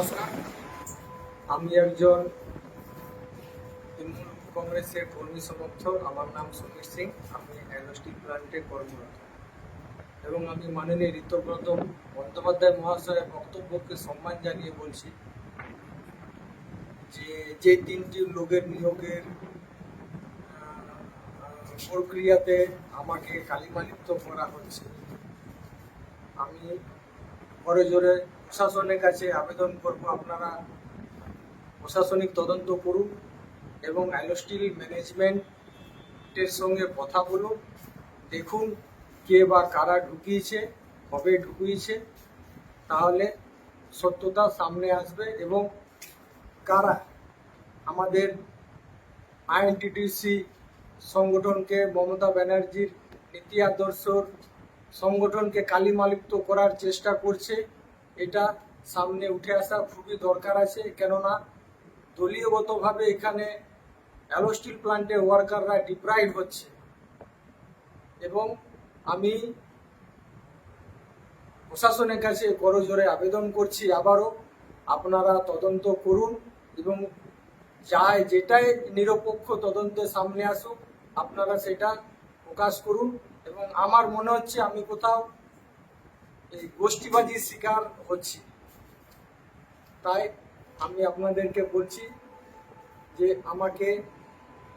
নমস্কার। আমি একজন তৃণমূল কংগ্রেসের কর্মী সমর্থক। আমার নাম সমীর সিং। আমি অ্যাগ্রোস্টিক প্ল্যান্টে কর্মরত। এবং আমি মাননীয় ঋতব্রত বন্দ্যোপাধ্যায় মহাশয়ের বক্তব্যকে সম্মান জানিয়ে বলছি যে যে তিনটি লোকের নিয়োগের প্রক্রিয়াতে আমাকে কালিমালিপ্ত করা হচ্ছে। আমি ঘরে জোরে প্রশাসনের কাছে আবেদন করব, আপনারা প্রশাসনিক তদন্ত করুন এবং অ্যালোস্টিল ম্যানেজমেন্টের সঙ্গে কথা বলুন, দেখুন কে বা কারা ঢুকিয়েছে, কবে ঢুকিয়েছে, তাহলে সত্যতা সামনে আসবে এবং কারা আমাদের আইএনটিটিসি সংগঠনকে, মমতা ব্যানার্জির নীতি আদর্শর সংগঠনকে কালিমালিপ্ত করার চেষ্টা করছে এটা সামনে উঠে আসা খুবই দরকার আছে, কেননা দলীয়গতভাবে এখানে অ্যালোস্টিল প্ল্যান্টের ওয়ার্কাররা ডিপ্রাইভ হচ্ছে। এবং আমি প্রশাসনের কাছে করজোরে আবেদন করছি আবারও, আপনারা তদন্ত করুন এবং যা যেটাই নিরপেক্ষ তদন্তের সামনে আসুক, আপনারা সেটা প্রকাশ করুন। এবং আমার মনে হচ্ছে আমি কোথাও এই গোষ্ঠীবাজির শিকার হচ্ছি। তাই আমি আপনাদেরকে বলছি যে আমাকে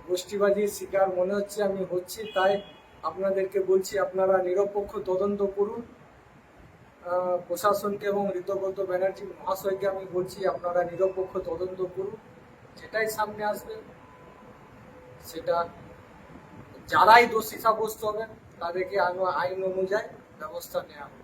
গোষ্ঠীবাজির শিকার মনে হচ্ছে আমি হচ্ছি, তাই আপনাদেরকে বলছি আপনারা নিরপেক্ষ তদন্ত করুন। প্রশাসনকে এবং ঋতব্রত ব্যানার্জি মহাশয়কে আমি বলছি আপনারা নিরপেক্ষ তদন্ত করুন। যেটাই সামনে আসবে, সেটা যারাই দোষী সাব্যস্ত হবেন, তাদেরকে আইন অনুযায়ী ব্যবস্থা নেওয়া হবে।